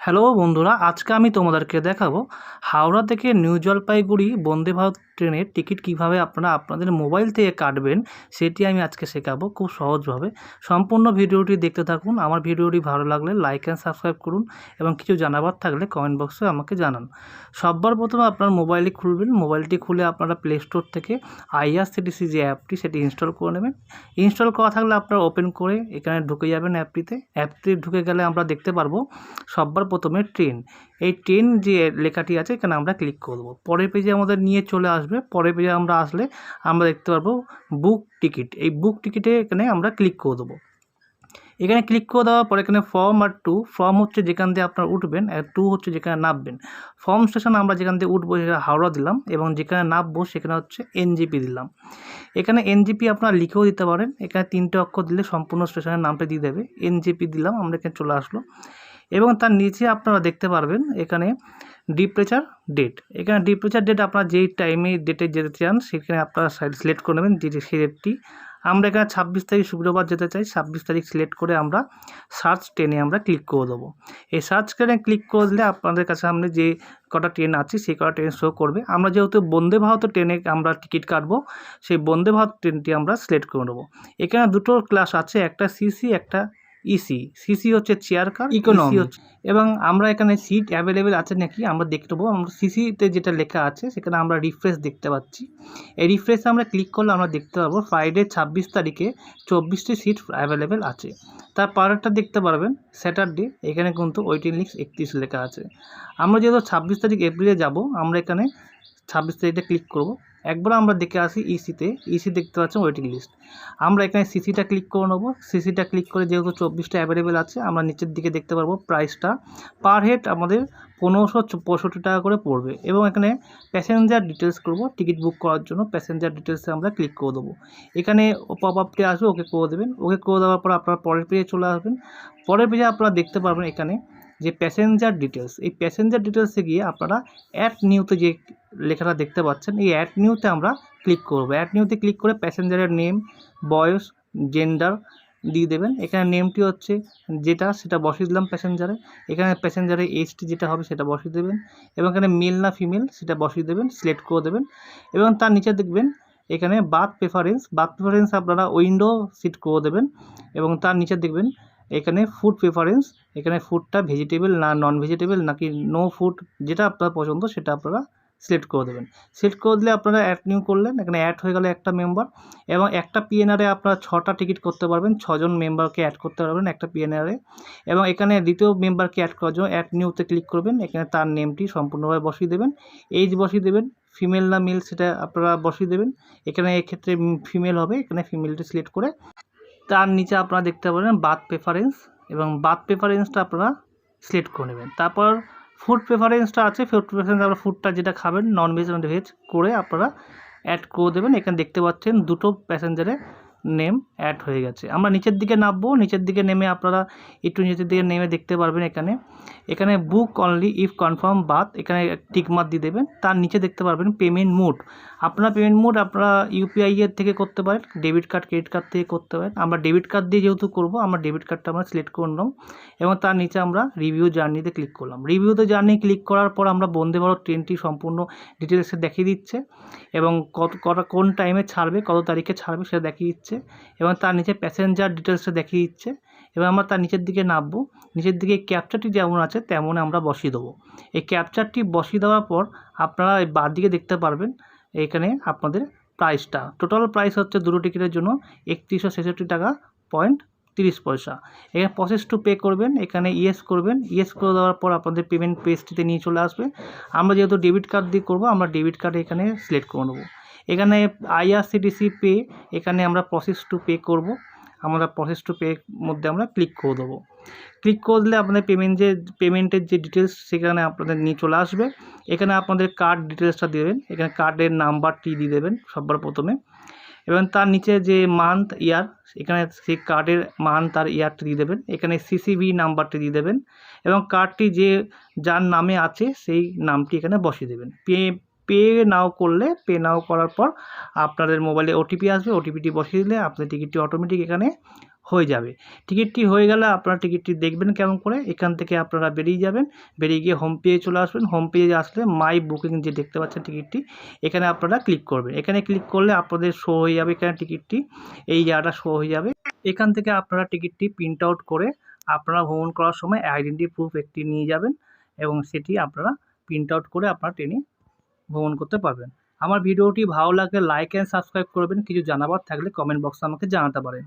Hello বন্ধুরা, আজকে আমি তোমাদেরকে দেখাবো হাওড়া থেকে নিউ জলপাইগুড়ি বন্দে ভারত ট্রেনের টিকিট কীভাবে আপনারা আপনাদের মোবাইল থেকে কাটবেন সেটি আমি আজকে শেখাবো খুব সহজভাবে। সম্পূর্ণ ভিডিওটি দেখতে থাকুন, আমার ভিডিওটি ভালো লাগলে লাইক অ্যান্ড সাবস্ক্রাইব করুন এবং কিছু জানাবার থাকলে কমেন্ট বক্সে আমাকে জানান। সববার প্রথমে আপনার মোবাইলটি খুলবেন, মোবাইলটি খুলে আপনারা প্লে স্টোর থেকে আইআরসিটিসি যে অ্যাপটি সেটি ইনস্টল করে নেবেন। ইনস্টল করা থাকলে আপনারা ওপেন করে এখানে ঢুকে যাবেন অ্যাপটিতে। অ্যাপটি ঢুকে গেলে আমরা দেখতে পারব সবার প্রথমে ট্রেন এই ট্রেন যে লেখাটি আছে, এখানে আমরা ক্লিক করব পরের পেজে আমাদের নিয়ে চলে আসবে। পরের পেজে আমরা আসলে আমরা দেখতে পারব বুক টিকিট এই বুক টিকিটে এখানে আমরা ক্লিক করে দেবো। এখানে ক্লিক করে দেওয়ার পর এখানে ফর্ম আর টু ফর্ম হচ্ছে যেখান দিয়ে আপনারা উঠবেন আর টু হচ্ছে যেখানে নামবেন। ফর্ম স্টেশন আমরা যেখান দিয়ে উঠবো সেটা হাওড়া দিলাম এবং যেখানে নামবো, সেখানে হচ্ছে এনজিপি দিলাম। এখানে এনজিপি আপনারা লিখেও দিতে পারেন। এখানে তিনটে অক্ষর দিলে সম্পূর্ণ স্টেশনের নামটা দিয়ে দেবে। এনজিপি দিলাম, আমরা এখানে চলে আসলো। এবং তার নিচে আপনারা দেখতে পারবেন এখানে ডিপ্রেচার ডেট এখানে ডিপ্রেচার ডেট আপনারা যেই টাইমে ডেটে যেতে চান, সেখানে আপনারা সিলেক্ট করে নেবেন, যে সেই ডেটটি আমরা এখানে ছাব্বিশ তারিখ শুক্রবার যেতে চাই, ছাব্বিশ তারিখ সিলেক্ট করে আমরা সার্চ ট্রেনে আমরা ক্লিক করে দেবো। এই সার্চ ট্রেনে ক্লিক করে দিলে আপনাদের কাছে সামনে যে কটা ট্রেন আছে, সেই কটা ট্রেন শো করবে। আমরা যেহেতু বন্দে ভারত ট্রেনে আমরা টিকিট কাটবো, সেই বন্দে ভারত ট্রেনটি আমরা সিলেক্ট করে নেব। এখানে দুটো ক্লাস আছে, একটা সিসি একটা ইসি সিসি হচ্ছে চেয়ার কার। হচ্ছে এবং আমরা এখানে সিট অ্যাভেলেবেল আছে নাকি? আমরা দেখতে পাবো আমরা সিসিতে যেটা লেখা আছে সেখানে আমরা রিফ্রেশ দেখতে পাচ্ছি। এই রিফ্রেশে আমরা ক্লিক করলে আমরা দেখতে পারব ফ্রাইডে ছাব্বিশ তারিখে চব্বিশটি সিট অ্যাভেলেবেল আছে। তার পরেরটা দেখতে পারবেন স্যাটারডে এখানে কিন্তু ওয়েটিং লিস্ট একত্রিশ লেখা আছে। আমরা যেহেতু ছাব্বিশ তারিখ এপ্রিলে যাব আমরা এখানে ছাব্বিশ তারিখে ক্লিক করব। একবার আমরা দেখে আসি ইসিতে, ইসি দেখতে পাচ্ছেন ওয়েটিং লিস্ট। আমরা এখানে সিসিটা ক্লিক করে নেব। সিসিটা ক্লিক করে যেহেতু চব্বিশটা অ্যাভেলেবেল আছে, আমরা নিচের দিকে দেখতে পারব প্রাইসটা। পার হেড আমাদের পনেরোশো পঁয়ষট্টি টাকা করে পড়বে এবং এখানে প্যাসেঞ্জার ডিটেলস করব, টিকিট বুক করার জন্য প্যাসেঞ্জার ডিটেলসে আমরা ক্লিক করে দেবো। এখানে পপ আপটি আসবে, ওকে করে দেবেন। ওকে করে দেওয়ার পর আপনারা পরের পেজে চলে আসবেন। পরের পেজে আপনারা দেখতে পারবেন এখানে যে প্যাসেঞ্জার ডিটেলস এই প্যাসেঞ্জার ডিটেলসে গিয়ে আপনারা অ্যাড নিউতে যে লেখাটা দেখতে পাচ্ছেন, এই অ্যাড নিউতে আমরা ক্লিক করব। অ্যাড নিউতে ক্লিক করে প্যাসেঞ্জারের নেম বয়স জেন্ডার দিয়ে দেবেন। এখানে নেমটি হচ্ছে যেটা, সেটা বসিয়ে দিলাম প্যাসেঞ্জারে এখানে প্যাসেঞ্জারের এজটি যেটা হবে, সেটা বসিয়ে দেবেন। এবং এখানে মেল না ফিমেল সেটা বসিয়ে দেবেন সিলেক্ট করে দেবেন। এবং তার নিচে দেখবেন, এখানে বাথ প্রেফারেন্স বাথ প্রেফারেন্স আপনারা উইন্ডো সিট করে দেবেন। এবং তার নিচে দেখবেন, এখানে ফুড প্রেফারেন্স এখানে ফুডটা ভেজিটেবল না নন ভেজিটেবল নাকি নো ফুড যেটা আপনার পছন্দ, সেটা আপনারা সিলেক্ট করে দেবেন। সিলেক্ট করে দিলে আপনারা অ্যাড নিউ করলেন, এখানে অ্যাড হয়ে গেলে একটা মেম্বার এবং একটা পিএনআরে আপনারা ছটা টিকিট করতে পারবেন, ছজন মেম্বারকে অ্যাড করতে পারবেন একটা পিএনআরে এবং এখানে দ্বিতীয় মেম্বারকে অ্যাড করার জন্য অ্যাড নিউতে ক্লিক করবেন, এখানে তার নেমটি সম্পূর্ণভাবে বসিয়ে দেবেন এইজ বসিয়ে দেবেন ফিমেল না মেল সেটা আপনারা বসিয়ে দেবেন, এখানে এক্ষেত্রে ফিমেল হবে, এখানে ফিমেলটি সিলেক্ট করে তার নিচে আপনারা দেখতে পারেন বাথ প্রেফারেন্স এবং বাথ প্রেফারেন্সটা আপনারা সিলেক্ট করে নেবেন। তারপর ফুড প্রেফারেন্সটা আছে ফুড প্রেফারেন্স আপনার ফুডটা যেটা খাবেন নন ভেজ ভেজ করে আপনারা অ্যাড করে দেবেন। এখানে দেখতে পাচ্ছেন দুটো প্যাসেঞ্জারের নেম অ্যাড হয়ে গেছে। আমরা নিচের দিকে নামবো, নিচের দিকে নেমে আপনারা একটু নিচের দিকে নেমে দেখতে পারবেন এখানে। এখানে book only if confirm berth এখানে টিক মার্ক দিয়ে দেবেন। তার নিচে দেখতে পারবেন পেমেন্ট মোড আপনারা পেমেন্ট মোড আপনারা ইউপিআই এর থেকে করতে পারেন ডেবিট কার্ড ক্রেডিট কার্ড থেকে করতে পারেন। আমরা ডেবিট কার্ড দিয়ে যেহেতু করব, আমরা ডেবিট কার্ডটা আমরা সিলেক্ট করে নিলাম এবং তার নিচে আমরা রিভিউ জার্নিতে ক্লিক করলাম। রিভিউতে জার্নি ক্লিক করার পর আমরা বন্দে ভারত ট্রেনটি সম্পূর্ণ ডিটেলসে দেখিয়ে দিচ্ছে এবং কত, কটা, কোন টাইমে ছাড়বে, কত তারিখে ছাড়বে সেটা দেখিয়ে দিচ্ছে। এবং তার নিচে প্যাসেঞ্জার ডিটেলসটা দেখিয়ে দিচ্ছে এবং আমরা তার নিচের দিকে নামবো। নিচের দিকে ক্যাপচারটি যেমন আছে তেমন আমরা বসিয়ে দেবো। এই ক্যাপচারটি বসিয়ে দেওয়ার পর আপনারা এই বাঁ দিকে দেখতে পারবেন এখানে আপনাদের প্রাইসটা টোটাল প্রাইস হচ্ছে দুটো টিকিটের জন্য একত্রিশশো ছেষট্টি টাকা পয়েন্ট তিরিশ পয়সা। এখানে প্রসেস টু পে করবেন, এখানে ইয়েস করবেন। ইয়েস করে দেওয়ার পর আপনাদের পেমেন্ট পেজটিতে নিয়ে চলে আসবে। আমরা যেহেতু ডেবিট কার্ড দিয়ে করব, আমরা ডেবিট কার্ড এখানে সিলেক্ট করে নেব। এখানে আইআরসিটিসি পে এখানে আমরা প্রসেস টু পে করব। আমরা প্রসেস টু পে মধ্যে আমরা ক্লিক করে দেবো। ক্লিক করে দিলে আপনাদের পেমেন্ট যে পেমেন্টের যে ডিটেলস সেখানে আপনাদের নিয়ে চলে আসবে। এখানে আপনাদের কার্ড ডিটেলসটা দেবেন। এখানে কার্ডের নাম্বারটি দিয়ে দেবেন সবার প্রথমে। এবং তার নিচে যে মান্থ ইয়ার এখানে সেই কার্ডের মান্থ আর ইয়ারটি দিয়ে দেবেন। এখানে সিসিবি নাম্বারটি দিয়ে দেবেন। এবং কার্ডটি যে, যার নামে আছে, সেই নামটি এখানে বসিয়ে দেবেন। পে পে নাও করলে পে নাও করার পর আপনাদের মোবাইলে ওটিপি আসবে ওটিপিটি বসিয়ে দিলে আপনার টিকিটটি অটোমেটিক এখানে হয়ে যাবে। টিকিটটি হয়ে গেলে আপনারা টিকিটটি দেখবেন কেমন করে, এখান থেকে আপনারা বেরিয়ে যাবেন, বেরিয়ে গিয়ে হোম পেজে চলে আসবেন। হোম পেজে আসলে মাই বুকিং যে দেখতে পাচ্ছেন টিকিটটি এখানে আপনারা ক্লিক করবেন। এখানে ক্লিক করলে আপনাদের শো হয়ে যাবে এখানে টিকিটটি এই জায়গাটা শো হয়ে যাবে। এখান থেকে আপনারা টিকিটটি প্রিন্ট আউট করে আপনারা ভ্রমণ করার সময় আইডেন্টি প্রুফ একটি নিয়ে যাবেন এবং সেটি আপনারা প্রিন্ট আউট করে আপনারা ট্রেনে ভ্রমণ করতে পারবেন। আমার ভিডিওটি ভালো লাগলে লাইক অ্যান্ড সাবস্ক্রাইব করবেন। কিছু জানাবার থাকলে কমেন্ট বক্সে আমাকে জানাতে পারেন।